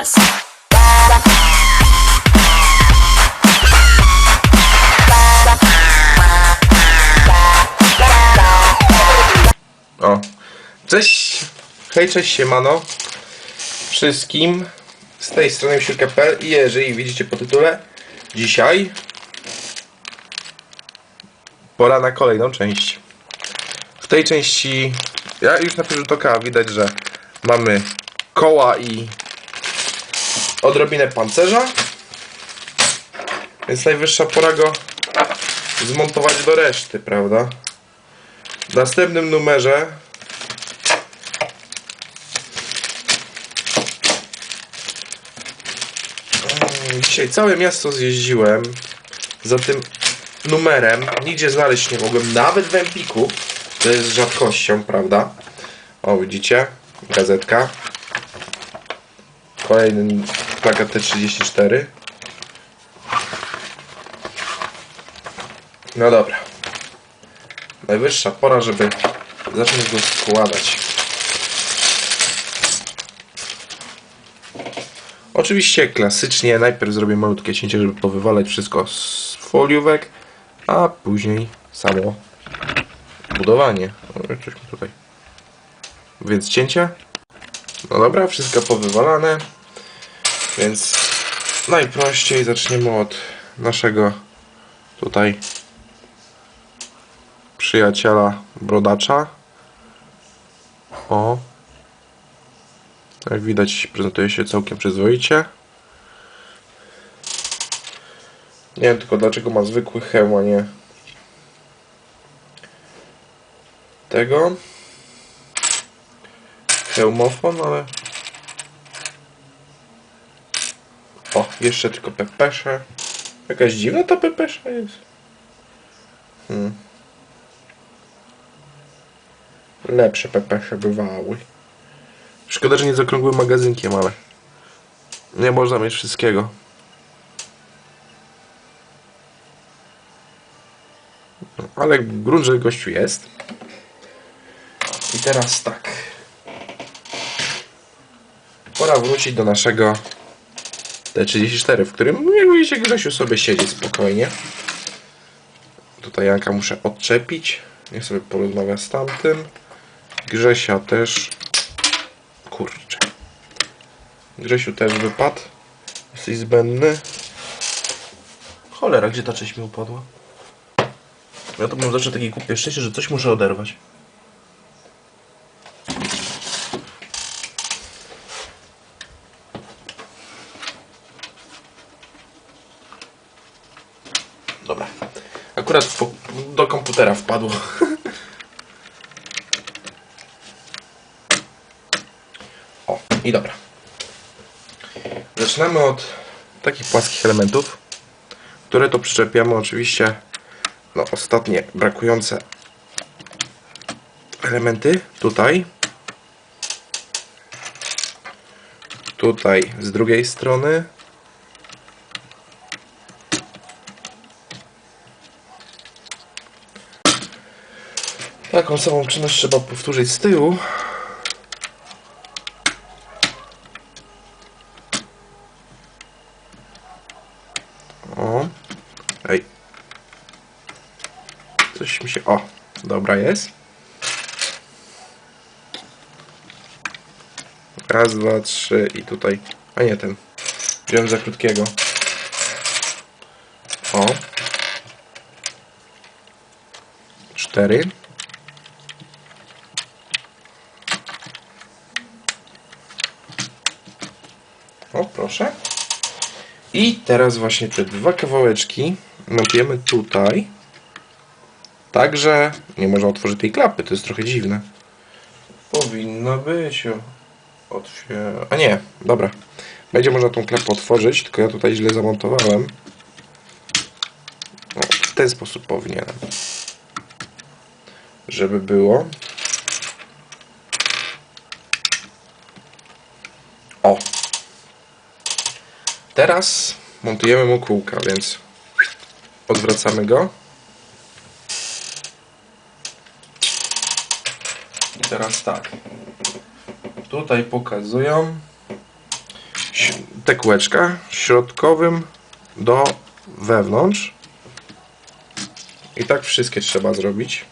O, cześć, hej, cześć, siemano. Wszystkim z tej strony Siurka.pl i jeżeli widzicie po tytule, dzisiaj pora na kolejną część. W tej części, ja już na pierwszy oka widać, że mamy koła i odrobinę pancerza, więc najwyższa pora go zmontować do reszty, prawda? W następnym numerze Mm, Dzisiaj całe miasto zjeździłem za tym numerem. Nigdzie znaleźć nie mogłem, nawet w Empiku. To jest rzadkością, prawda? O, widzicie? Gazetka. Kolejny plakat T34. No dobra. Najwyższa pora, żeby zacząć go składać. Oczywiście klasycznie najpierw zrobię malutkie cięcie, żeby powywalać wszystko z foliówek, a później samo budowanie. O, coś mi tutaj. Więc cięcie. No dobra, wszystko powywalane. Więc najprościej zaczniemy od naszego tutaj przyjaciela brodacza. O. Jak widać prezentuje się całkiem przyzwoicie. Nie wiem tylko dlaczego ma zwykły hełm, a nie tego. Hełmofon, ale... O, jeszcze tylko pepesze. Jakaś dziwna ta pepesza jest. Hmm. Lepsze pepesze bywały. Szkoda, że nie z okrągłym magazynkiem, ale nie można mieć wszystkiego. Ale grunt, że gościu jest. I teraz tak. Pora wrócić do naszego T34, w którym, jak widzicie, Grzesiu sobie siedzi spokojnie. Tutaj Janka muszę odczepić. Niech sobie porozmawia z tamtym. Grzesia też. Kurczę. Grzesiu też wypadł. Jesteś zbędny. Cholera, gdzie ta część mi upadła? Ja to mam zawsze takie głupie szczęście, że coś muszę oderwać. Dobra. Akurat po, komputera wpadło. O, i dobra. Zaczynamy od takich płaskich elementów, które to przyczepiamy oczywiście no, ostatnie brakujące elementy tutaj. Tutaj z drugiej strony. Taką samą czynność trzeba powtórzyć z tyłu. O. Ej. Coś mi się... O. Dobra jest. Raz, dwa, trzy i tutaj... A nie ten. Wziąłem za krótkiego. O. Cztery. O, proszę. I teraz właśnie te dwa kawałeczki montujemy tutaj. Także nie można otworzyć tej klapy, to jest trochę dziwne. Powinno być. Otwier... A nie, dobra. Będzie można tą klapę otworzyć, tylko ja tutaj źle zamontowałem. O, w ten sposób powinienem. Żeby było. O, Teraz montujemy mu kółka, więc odwracamy go. I teraz tak. Tutaj pokazują te kółeczka środkowym do wewnątrz. I tak wszystkie trzeba zrobić.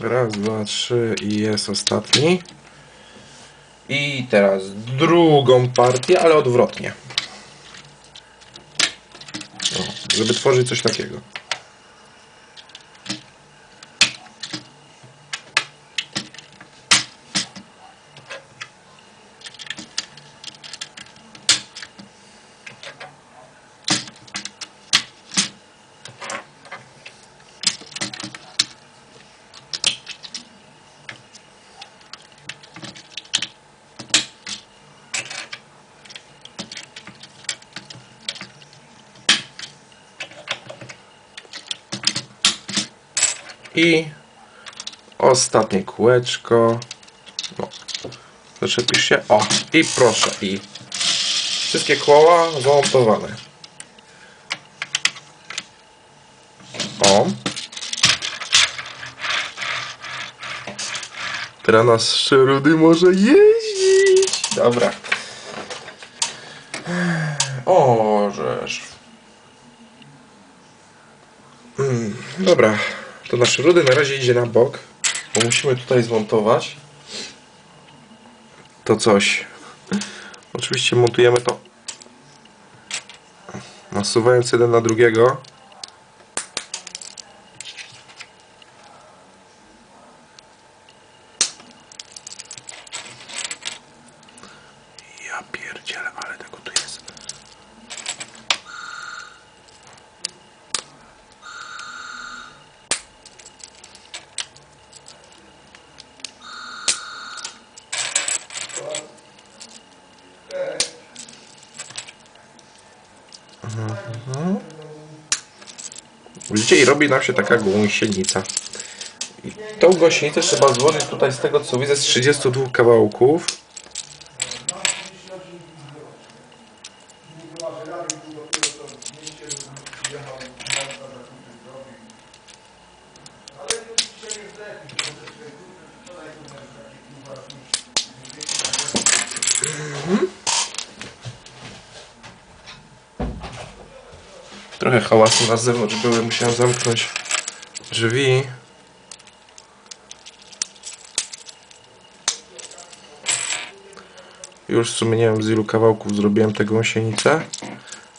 Raz, dwa, trzy i jest ostatni. I teraz drugą partię, ale odwrotnie. O, żeby tworzyć coś takiego. I ostatnie kółeczko. No. Zaczepisz się. O, i proszę. I wszystkie koła zamontowane. O. Teraz nasz Rudy może jeździć. Dobra. O, żeż. Mm, Dobra, to nasz rudy na razie idzie na bok, bo musimy tutaj zmontować to coś. Oczywiście montujemy to nasuwając jeden na drugiego. Ja pierdzielę, ale tego tu jest. Widzicie, i robi nam się taka gąsienica. I tą gąsienicę trzeba złożyć tutaj z tego co widzę z 32 kawałków. Trochę hałasu na zewnątrz były, musiałem zamknąć drzwi. Już w sumie nie wiem z ilu kawałków zrobiłem tę gąsienicę,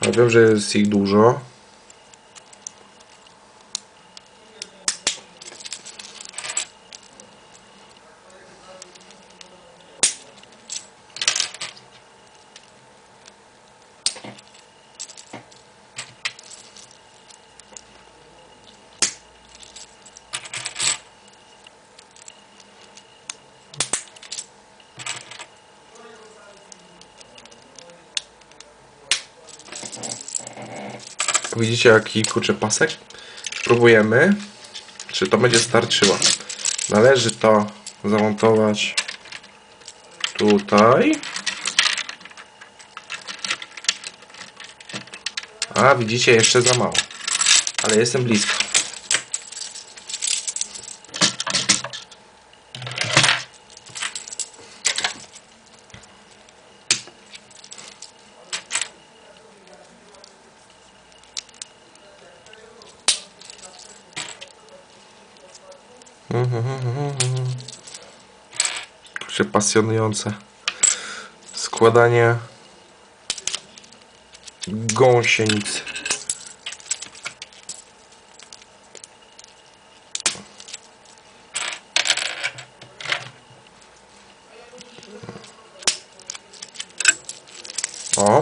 ale wiem, że jest ich dużo. Widzicie jaki kurczę pasek? Spróbujemy, czy to będzie starczyło. Należy to zamontować tutaj. A widzicie, jeszcze za mało. Ale jestem blisko. Kurczę, pasjonujące. Składanie gąsienic. O.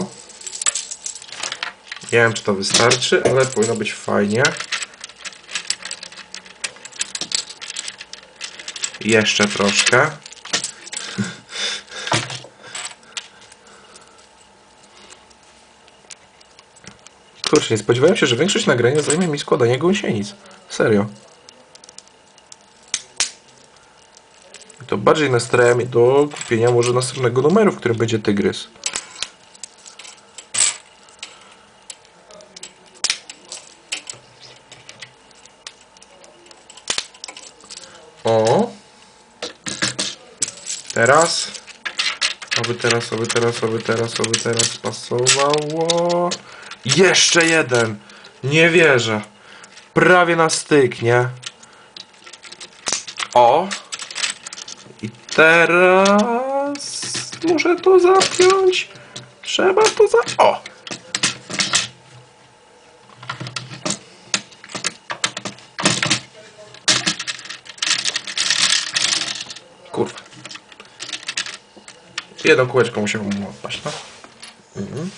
Nie wiem, czy to wystarczy, ale powinno być fajnie. Jeszcze troszkę. Kurczę, nie spodziewałem się, że większość nagrania zajmie mi składanie gąsienic. Serio. To bardziej nastraja mnie do kupienia może następnego numeru, w którym będzie tygrys. Teraz. Oby teraz, oby teraz, oby teraz, oby teraz pasowało. Jeszcze jeden. Nie wierzę. Prawie na styk, nie? O. I teraz muszę to zapiąć. Trzeba to za... O! Jedno kółeczko musiało mu odpaść, no. Mhm.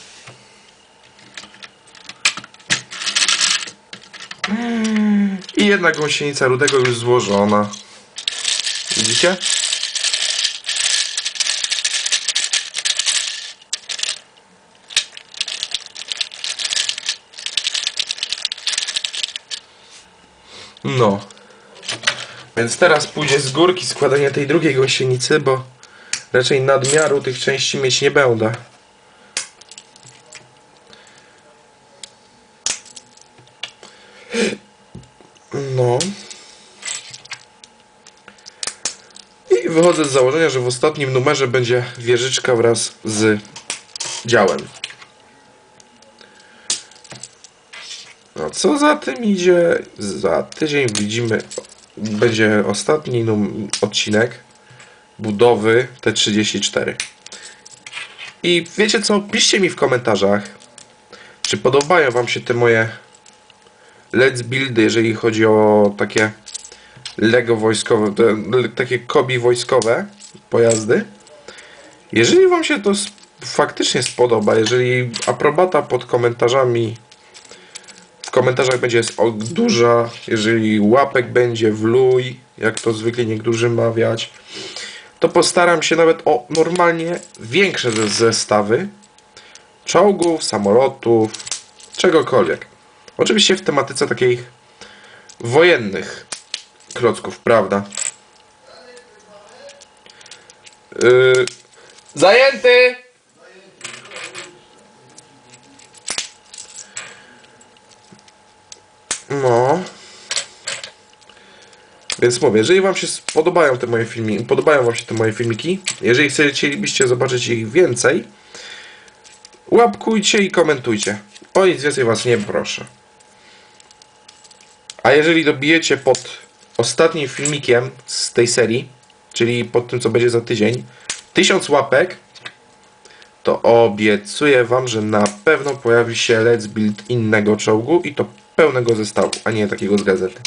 I jedna gąsienica rudego już złożona. Widzicie? No. Więc teraz pójdzie z górki składanie tej drugiej gąsienicy, bo raczej nadmiaru tych części mieć nie będę. No. I wychodzę z założenia, że w ostatnim numerze będzie wieżyczka wraz z działem. No co za tym idzie? Za tydzień widzimy, będzie ostatni odcinek budowy T34. I wiecie co? Piszcie mi w komentarzach, czy podobają wam się te moje let's buildy, jeżeli chodzi o takie Lego wojskowe, takie kobi wojskowe pojazdy. Jeżeli wam się to faktycznie spodoba, jeżeli aprobata pod komentarzami w komentarzach będzie duża, jeżeli łapek będzie w luj, jak to zwykle niektórzy mawiać, to postaram się nawet o normalnie większe ze- zestawy czołgów, samolotów, czegokolwiek. Oczywiście w tematyce takich wojennych klocków, prawda? Yy, zajęty! No. Więc mówię, jeżeli wam się podobają te moje filmiki, podobają wam się te moje filmiki, jeżeli chcielibyście zobaczyć ich więcej, łapkujcie i komentujcie. O nic więcej was nie proszę. A jeżeli dobijecie pod ostatnim filmikiem z tej serii, czyli pod tym, co będzie za tydzień, tysiąc łapek, to obiecuję wam, że na pewno pojawi się Let's Build innego czołgu i to pełnego zestawu, a nie takiego z gazety.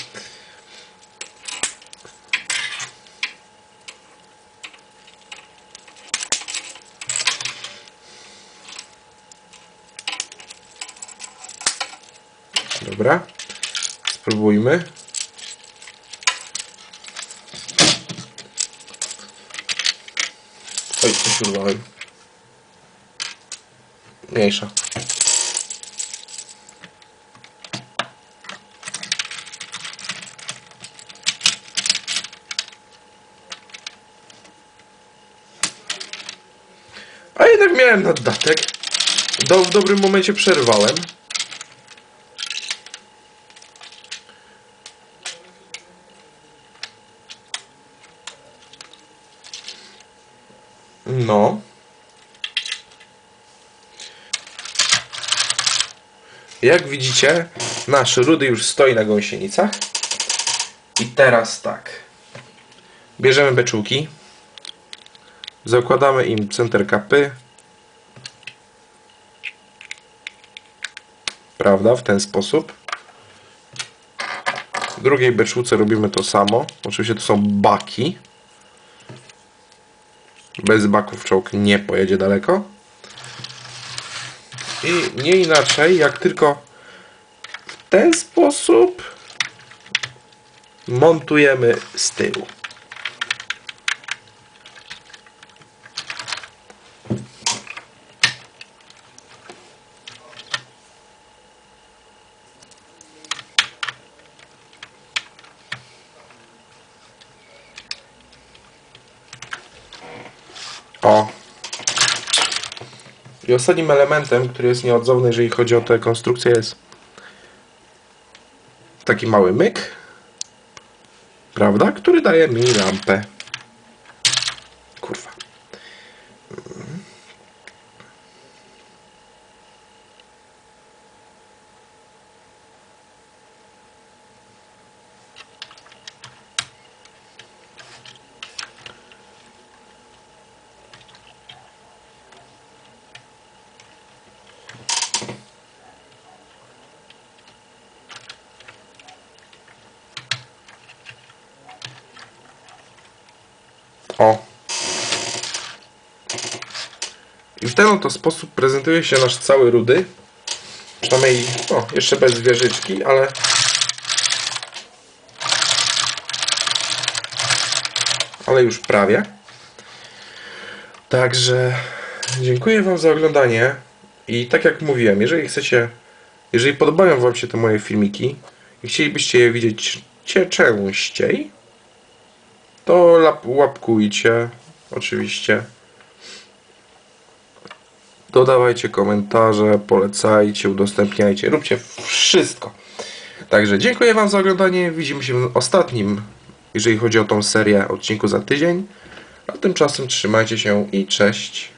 Dobra. Spróbujmy. Oj, coś urwałem. Mniejsza. A jednak miałem naddatek. Do, w dobrym momencie przerwałem. No. Jak widzicie, nasz rudy już stoi na gąsienicach. I teraz tak. Bierzemy beczułki. Zakładamy im center kapy. Prawda? W ten sposób. W drugiej beczułce robimy to samo. Oczywiście to są baki. Bez baków czołg nie pojedzie daleko. I nie inaczej, jak tylko w ten sposób montujemy z tyłu. O. I ostatnim elementem, który jest nieodzowny, jeżeli chodzi o tę konstrukcję, jest taki mały myk, prawda, który daje mi lampę. Kurwa. O. I w ten oto sposób prezentuje się nasz cały rudy. Przynajmniej, no, jeszcze bez wieżyczki, ale... Ale już prawie. Także dziękuję Wam za oglądanie. I tak jak mówiłem, jeżeli chcecie, jeżeli podobają Wam się te moje filmiki i chcielibyście je widzieć cie- częściej, to łapkujcie, oczywiście. Dodawajcie komentarze, polecajcie, udostępniajcie, róbcie wszystko. Także dziękuję Wam za oglądanie. Widzimy się w ostatnim, jeżeli chodzi o tą serię, odcinku za tydzień. A tymczasem trzymajcie się i cześć.